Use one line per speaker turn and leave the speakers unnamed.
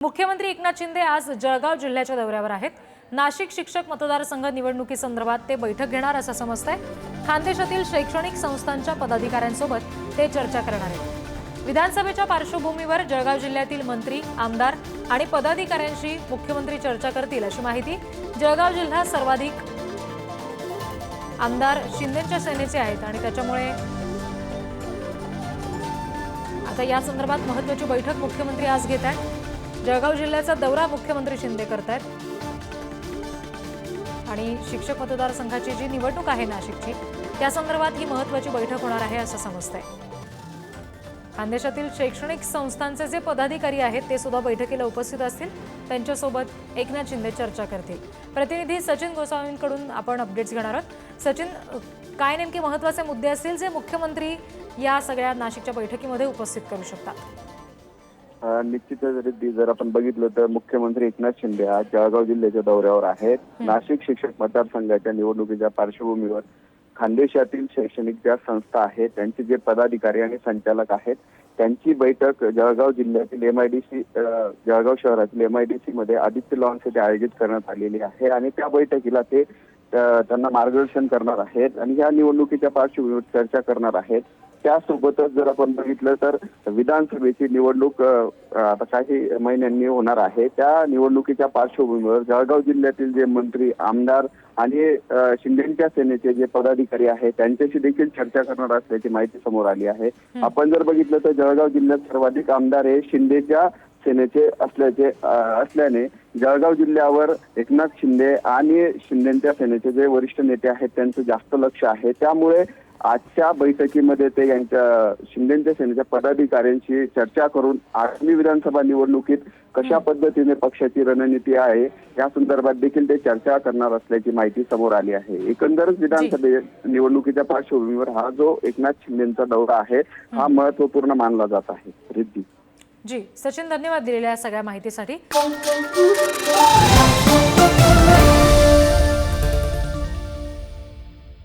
मुख्यमंत्री एकनाथ शिंदे आज जळगाव जिल्ह्याच्या दौऱ्यावर आहेत. नाशिक शिक्षक मतदारसंघ निवडणुकीसंदर्भात ते बैठक घेणार असं समजतंय. खानदेशातील शैक्षणिक संस्थांच्या पदाधिकाऱ्यांसोबत ते चर्चा करणार आहेत. विधानसभेच्या पार्श्वभूमीवर जळगाव जिल्ह्यातील मंत्री आमदार आणि पदाधिकाऱ्यांशी मुख्यमंत्री चर्चा करतील अशी माहिती जळगाव जिल्हा सर्वाधिक आमदार शिंदेच्या सेनेचे आहेत आणि त्याच्यामुळे आता या संदर्भात महत्वाची बैठक मुख्यमंत्री आज घेत आहेत. जळगाव जिल्ह्याचा दौरा मुख्यमंत्री शिंदे करतायत. आणि शिक्षक मतदारसंघाची जी निवडणूक आहे नाशिकची त्या संदर्भात ही महत्वाची बैठक होणार आहे असं समजतंय. खानदेशातील शैक्षणिक संस्थांचे जे पदाधिकारी आहेत ते सुद्धा बैठकीला उपस्थित असतील. त्यांच्यासोबत एकनाथ शिंदे चर्चा करतील. प्रतिनिधी सचिन गोसावींकडून आपण अपडेट्स घेणार आहोत. सचिन काय नेमके महत्त्वाचे मुद्दे असतील जे मुख्यमंत्री या सगळ्या नाशिकच्या बैठकीमध्ये उपस्थित करू शकतात?
निश्चितच जर आपण बघितलं तर मुख्यमंत्री एकनाथ शिंदे आज जळगाव जिल्ह्याच्या दौऱ्यावर आहेत. नाशिक शिक्षक मतदारसंघाच्या निवडणुकीच्या पार्श्वभूमीवर खानदेशातील शैक्षणिक ज्या संस्था आहेत त्यांचे जे पदाधिकारी आणि संचालक आहेत त्यांची बैठक जळगाव जिल्ह्यातील एमआयडीसी जळगाव शहरातील एमआयडीसी मध्ये आदित्य लॉन्स येथे आयोजित करण्यात आलेली आहे आणि त्या बैठकीला ते त्यांना मार्गदर्शन करणार आहेत आणि या निवडणुकीच्या पार्श्वभूमीवर चर्चा करणार आहेत. त्यासोबतच जर आपण बघितलं तर विधानसभेची निवडणूक आता काही महिन्यांनी होणार आहे. त्या निवडणुकीच्या पार्श्वभूमीवर जळगाव जिल्ह्यातील जे मंत्री आमदार आणि शिंदेच्या सेनेचे जे पदाधिकारी आहेत त्यांच्याशी देखील चर्चा करणार असल्याची माहिती समोर आली आहे. आपण जर बघितलं तर जळगाव जिल्ह्यात सर्वाधिक आमदार हे शिंदेच्या सेनेचे असल्याचे असल्याने जळगाव जिल्ह्यावर एकनाथ शिंदे आणि शिंदेच्या सेनेचे जे वरिष्ठ नेते आहेत त्यांचं जास्त लक्ष आहे. त्यामुळे आजच्या बैठकीमध्ये ते यांच्या शिंदेच्या सेनेच्या पदाधिकाऱ्यांशी चर्चा करून आगामी विधानसभा निवडणुकीत कशा पद्धतीने पक्षाची रणनीती आहे या संदर्भात देखील ते चर्चा करणार असल्याची माहिती समोर आली आहे. एकंदरच विधानसभे निवडणुकीच्या पार्श्वभूमीवर हा जो एकनाथ शिंदेचा दौरा आहे हा महत्त्वपूर्ण मानला जात आहे. रिद्धी.
जी सचिन धन्यवाद दिलेल्या सगळ्या माहितीसाठी.